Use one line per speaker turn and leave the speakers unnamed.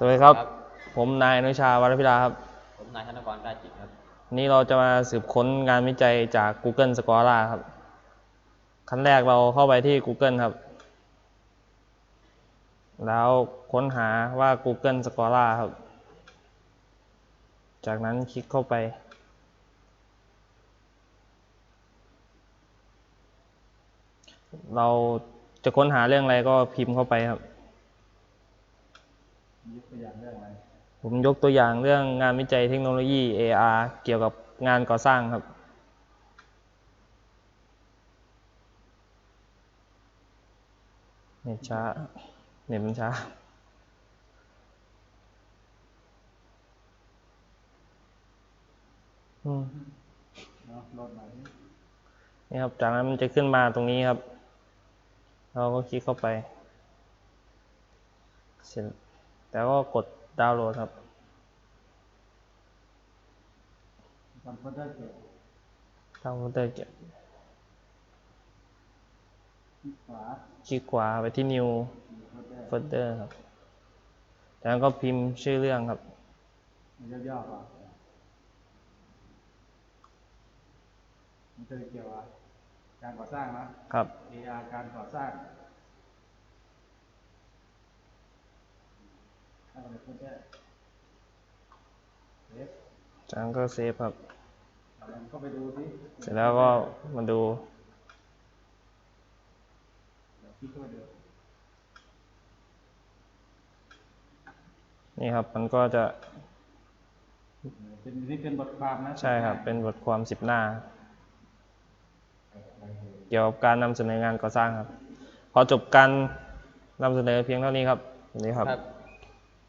สวัสดีครับ ผมนายอนุชาวรพิลาครับ
ผมนายธนกรกล้าจิตครับ
วันนี้เราจะมาสืบค้นงานวิจัยจาก Google Scholar ครับ ขั้นแรกเราเข้าไปที่ Google ครับ แล้วค้นหาว่า Google Scholar ครับ จากนั้นคลิกเข้าไป เราจะค้นหาเรื่องอะไรก็พิมพ์เข้าไปครับ
ยกตัวอย่างเรื่องอะไร
ผมยกตัวอย่างเรื่องงานวิจัยเทคโนโลยี AR เกี่ยวกับงานก่อสร้างครับ เน็ตช้า เน็ตมันช้าอืม
เนาะรถไหน
นี่ครับ จากนั้นมันจะขึ้นมาตรงนี้ครับ เราก็คลิกเข้าไปเสร็จ แล้วก็กดดาวน์โหลดครับ
คอมพิวเตอร์เก็บ
ดาวน์โหลดได้เก็บ
ที่ขวา
คลิกขวาไปที่ new
คอมพิวเตอร์
folder ครับจากนั้นก็พิมพ์ชื่อเรื่องครับ
มันย่อๆก่อนมันจะเกี่ยวกับการก่อสร้างนะครับ AR การก่อสร้างถ้าเป็นคอมพิวเตอร์เซฟ
จากนั้นก็เซฟครับ
แล้วก็ไปดูสิ
เสร็จแล้วก็มาดู
เดี๋ยวคลิกเข้าไปดู
นี่ครับมันก็จะ
เป็นนี่เป็นบทความนะ
ใช่ครับ เป็นบทความสิบหน้า เกี่ยวกับการนำเสนองานก่อสร้างครับ พอจบการนำเสนอเพียงเท่านี้ครับสวัสดีครับ
ครับ